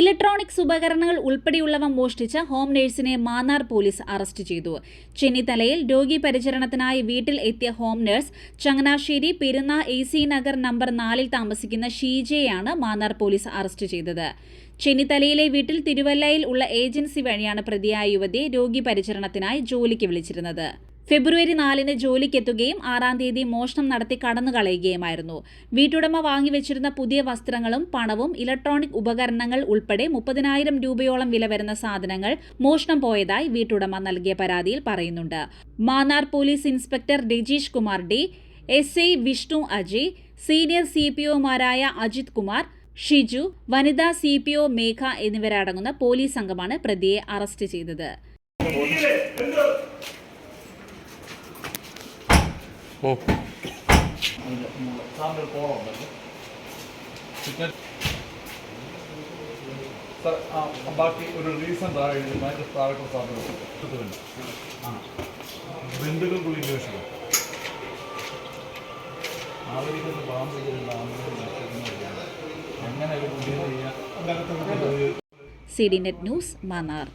Electronics ഉപകരണങ്ങൾ ഉൾപ്പെടെയുള്ളവ മോഷ്ടിച്ച ഹോം നഴ്സിനെ മാന്നാർ പോലീസ് അറസ്റ്റ് ചെയ്തു. ചെന്നിത്തലയിൽ രോഗി പരിചരണത്തിനായി വീട്ടിൽ എത്തിയ home nurse Changanassery Perunna A C Nagar number നാലിൽ താമസിക്കുന്ന ഷീജയെയാണ് മാന്നാർ പോലീസ് അറസ്റ്റ് ചെയ്തത്. ചെന്നിത്തലയിലെ വീട്ടിൽ തിരുവല്ലയിൽ ഉള്ള ഏജൻസി വഴിയാണ് പ്രതിയായ യുവതി രോഗി പരിചരണത്തിനായി ജോലിക്ക് വിളിച്ചിരുന്നത്. ഫെബ്രുവരി നാലിന് ജോലിക്കെത്തുകയും ആറാം തീയതി മോഷണം നടത്തി കടന്നു കളയുകയുമായിരുന്നു വീട്ടുടമ വാങ്ങിവെച്ചിരുന്ന പുതിയ വസ്ത്രങ്ങളും പണവും ഇലക്ട്രോണിക് ഉപകരണങ്ങൾ ഉൾപ്പെടെ മുപ്പതിനായിരം രൂപയോളം വില വരുന്ന സാധനങ്ങൾ മോഷണം പോയതായി വീട്ടുടമ നൽകിയ പരാതിയിൽ പറയുന്നുണ്ട്. Mannar police inspector Rajeesh Kumar D S I Vishnu Aji senior C P ഒമാരായ Ajith Kumar Shiju വനിതാ സി പി ഒ മേഘ എന്നിവരടങ്ങുന്ന പോലീസ് സംഘമാണ് പ്രതിയെ അറസ്റ്റ് ചെയ്തത്. സാറിന്റെ പിന്നെ സാർ ബാക്കി ഒരു റീസൺ താഴെ എഴുതി ബന്ധുക്കൾക്കുള്ള ഇൻവേഷൻ പാമ്പ് ഒരു C D net news Mannar